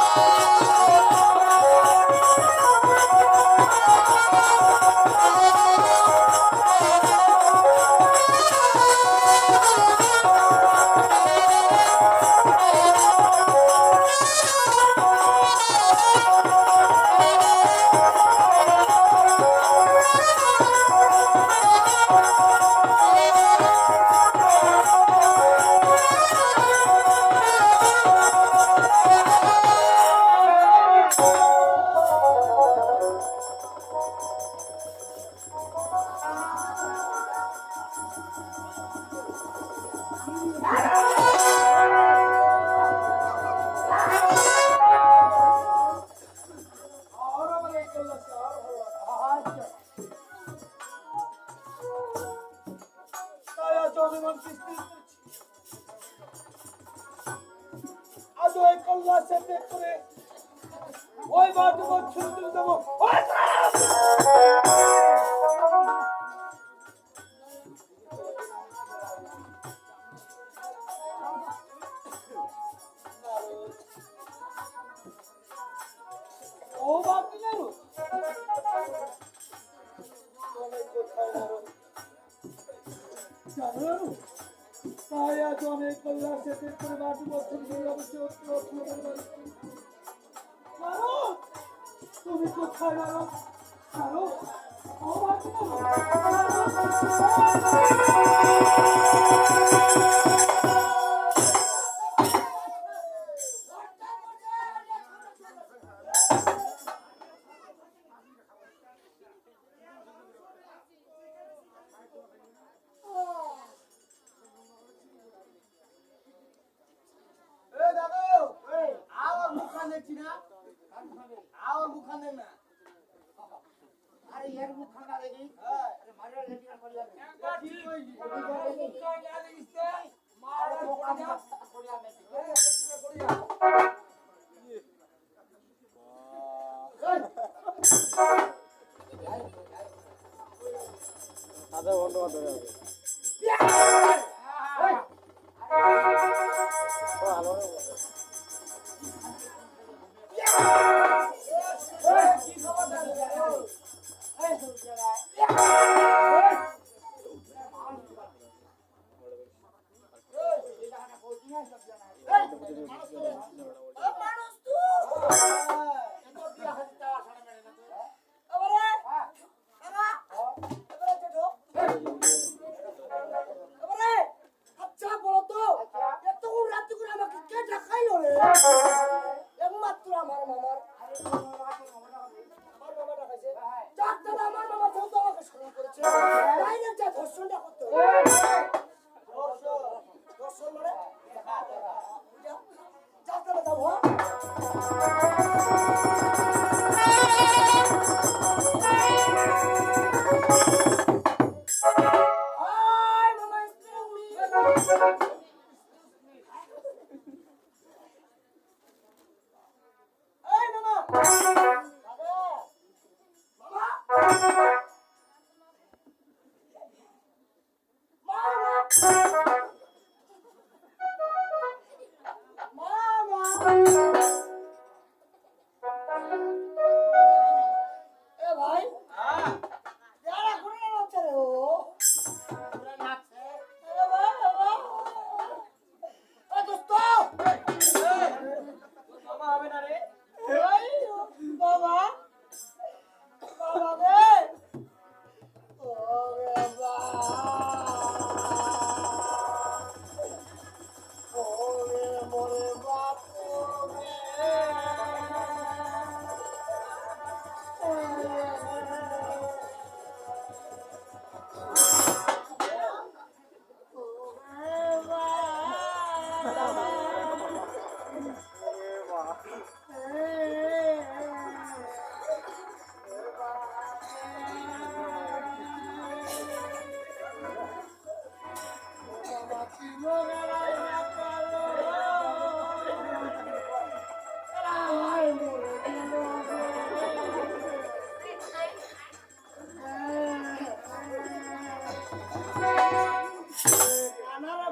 Oh! তুমি কোথায় গেল ছাড়ো আমার আছে অন্য কথা Thank you.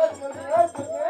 Vai,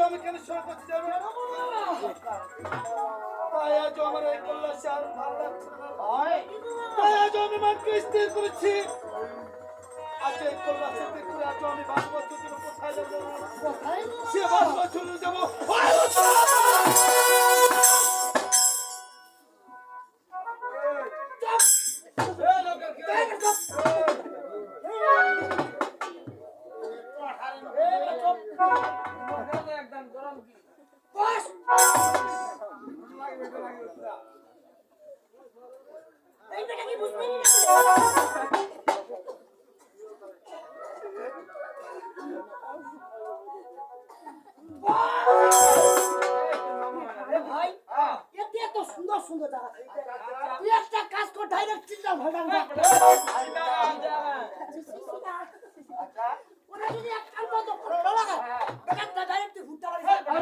আমি কেন সরে করতে তাই আজ আমার এই কল্যাণ আর ভালো লাগছে না তাই আজ আমি মাকে স্থির করেছি আজ এই কল্যাণ স্থির করে আজ আমি ভাগবত কোথায়? যাব কোথায় সে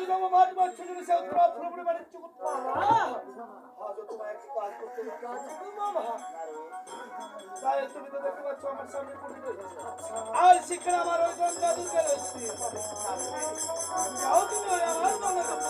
আদিবাবু মাঝ মাঝ ছোট সে উত্তরা প্রবলে মানে চুকুত মামা আজ তোমায় একটু কাজ করতে কাজ মামা তাই তুমি তো দেখতে পাচ্ছ আমার সামনে পড়ে রয়েছে আর শিক্ষা আমার ওই জন জাদু করে যাও তুমি আমার মনে কথা